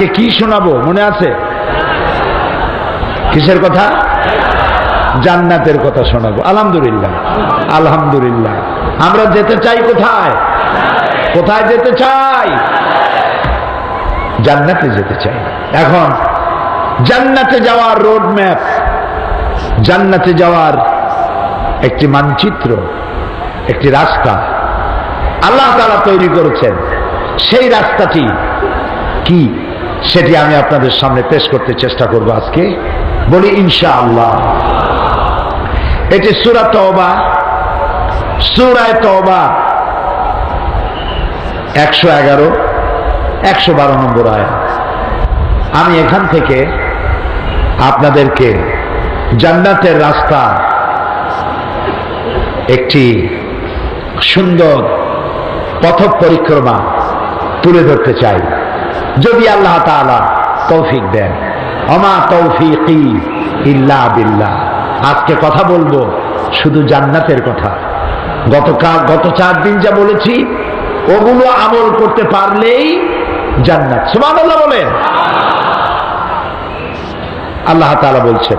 আপনাদেরকে কি শোনাবো? মনে আছে? কিসের কথা? জান্নাতের কথা শোনাবো। আলহামদুলিল্লাহ। আলহামদুলিল্লাহ। আমরা যেতে চাই কোথায়? কোথায় যেতে চাই? জান্নাতে যেতে চাই। এখন, জান্নাতে যাওয়ার রোড ম্যাপ জান্নাতে যাওয়ার একটি মানচিত্র, একটি রাস্তা আল্লাহ তারা তৈরি করেছেন। সেই রাস্তাটি কি? সেটি আমি আপনাদের সামনে পেশ করতে চেষ্টা করব আজকে। বলি ইনশা আল্লাহ এটি সুরা তওবা। সুরায় তওবা একশো এগারো, একশো বারো নম্বর আয়াত। আমি এখান থেকে আপনাদেরকে জান্নাতের রাস্তা, একটি সুন্দর পথ পরিক্রমা তুলে ধরতে চাই। যদি আল্লাহ তালা তৌফিক দেন। অমা তৌফিকি ইল্লা বিল্লাহ। আজকে কথা বলব শুধু জান্নাতের কথা। গতকাল, গত চার দিন যা বলেছি, ওগুলো আমল করতে পারলেই জান্নাত। সুমান আল্লাহ বলেন। আল্লাহ তালা বলছেন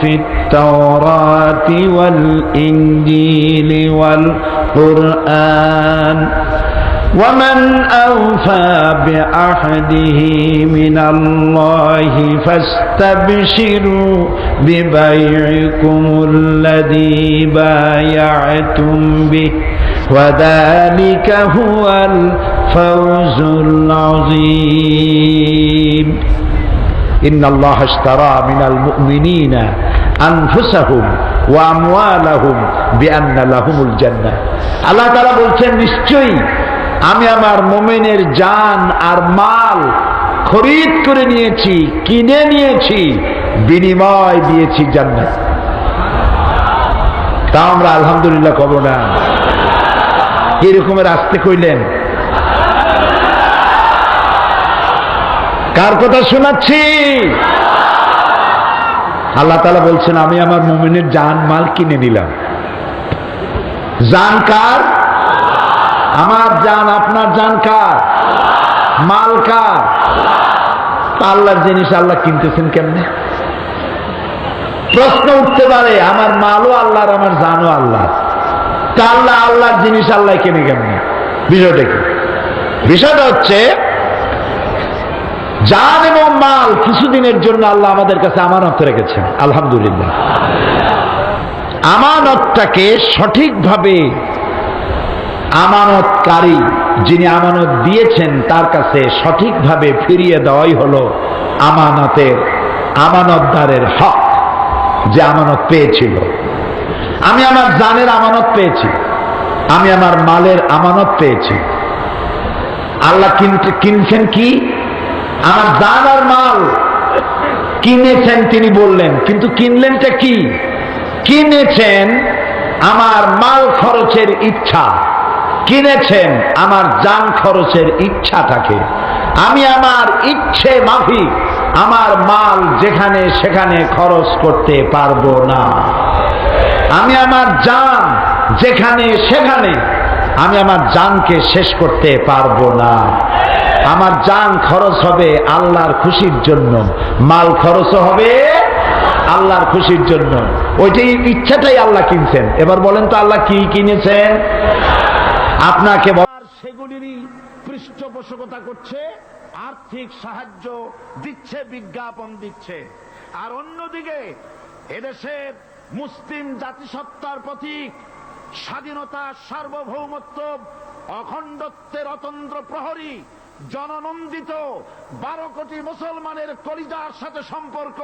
في التوراة والإنجيل والقرآن. ومن أوفى بعهده من الله فاستبشروا ببيعكم الذي بايعتم به. وذلك هو الفوز العظيم. আল্লাহ বলছেন, নিশ্চয়ই আমি আমার মোমেনের জান আর মাল খরিদ করে নিয়েছি, কিনে নিয়েছি, বিনিময় দিয়েছি জান্নাত। তা আমরা আলহামদুলিল্লাহ কব না। এরকমের আসতে কইলেন? কার কথা শোনাচ্ছি। আল্লাহ তালা বলছেন, আমি আমার মোমিনের জান, মাল কিনে নিলাম। জান কার? আমার জান, আপনার জান কার? মাল কার? আল্লাহর জিনিস আল্লাহ কিনতেছেন কেমনে? প্রশ্ন উঠতে পারে, আমার মালও আল্লাহর, আমার জানও আল্লাহ তা আল্লাহ, আল্লাহর জিনিস আল্লাহ কেনে কেমনে? বিষয়টা কি? বিষয়টা হচ্ছে জান এবং মাল কিছুদিনের জন্য আল্লাহ আমাদের কাছে আমানত রেখেছেন। আলহামদুলিল্লাহ। আমানতটাকে সঠিকভাবে আমানতকারী যিনি আমানত দিয়েছেন, তার কাছে সঠিকভাবে ফিরিয়ে দেওয়াই হলো আমানতের, আমানতদারের হক যে আমানত পেয়েছিল। আমি আমার জানের আমানত পেয়েছি। আমি আমার মালের আমানত পেয়েছি। আল্লাহ কিনছেন কি? আমার দান আর মাল। কিনেছেন তিনি বললেন, কিন্তু কিনলেনটা কি? কিনেছেন আমার মাল খরচের ইচ্ছা। কিনেছেন আমার যান খরচের ইচ্ছাটাকে। আমি আমার ইচ্ছে মাফিক আমার মাল যেখানে সেখানে খরচ করতে পারব না। আমি আমার জান যেখানে সেখানে, আমি আমার জানকে শেষ করতে পারব না। আমার জান খরচ হবে আল্লাহর খুশির জন্য। মাল খরচ হবে আল্লাহর খুশির জন্য। ওইটাই ইচ্ছাটাই আল্লাহ কিনছেন। এবার বলেন তো আল্লাহ কি কিনেছেন? আপনাকে সেগুলিরই পৃষ্ঠপোষকতা করছে, আর্থিক সাহায্য দিচ্ছে, বিজ্ঞাপন দিচ্ছে। আর অন্যদিকে এদেশের মুসলিম জাতিসত্তার প্রতীক, স্বাধীনতা, সার্বভৌমত্ব, অখণ্ডত্বের অতন্ত্র প্রহরী জননন্দিত বারো কোটি মুসলমানের কলিজার সাথে সম্পর্ক,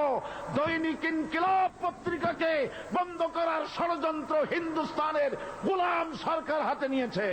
দৈনিক ইনকিলাব পত্রিকাকে বন্ধ করার ষড়যন্ত্র হিন্দুস্তানের গুলাম সরকার হাতে নিয়েছে।